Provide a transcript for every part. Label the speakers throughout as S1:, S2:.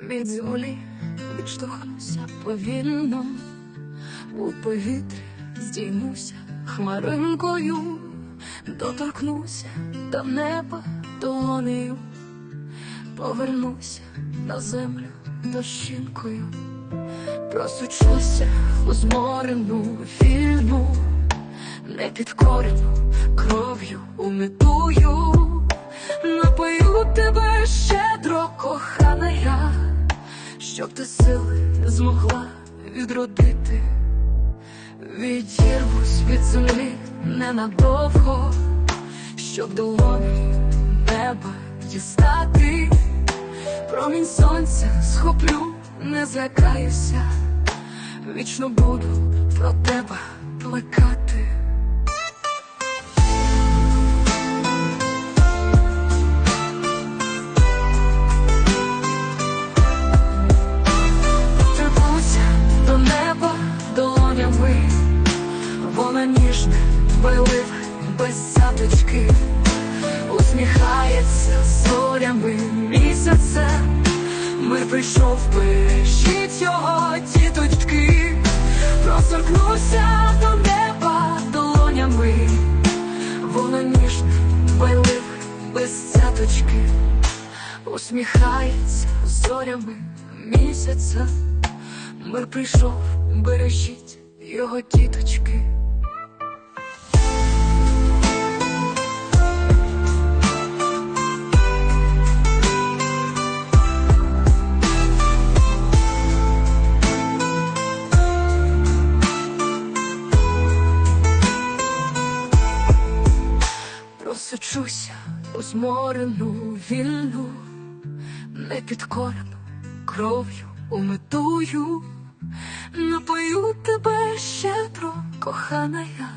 S1: від землі відштовхнуся повільно, у повітрі здіймуся хмаринкою, доторкнуся до неба долонею, повернуся на землю дощинкою, просучуся у зморену вільну, непідкорену кров'ю умитую, щоб ти сили змогла відродити, відірвусь від землі ненадовго, щоб долоні неба дістати, промінь сонця схоплю, не злякаюся, вічно буду про тебе плекати. Без сяточки, усміхається зорями місяця. Мир прийшов, бережіть його тіточки, просоркнуся до неба долонями, вона ніжне, байливе, без цяточки, усміхається зорями місяця. Мир прийшов, бережіть його діточки. Просочуся у зморену вільну, непідкорену кров'ю умитую, напою тебе щедро, кохана я,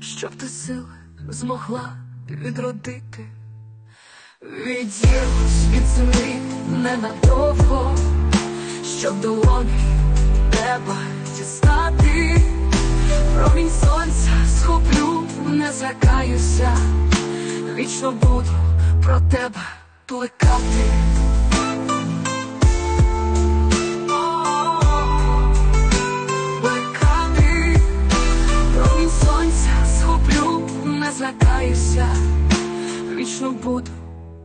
S1: щоб ти сили змогла відродити, відірвусь від землі ненадовго, щоб долоні неба дістати, промінь сонця схоплю, не злякаюся, вічно буду про тебе плекати. Плекати, промінь сонця схоплю, не злякаюся, вічно буду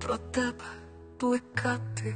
S1: про тебе плекати.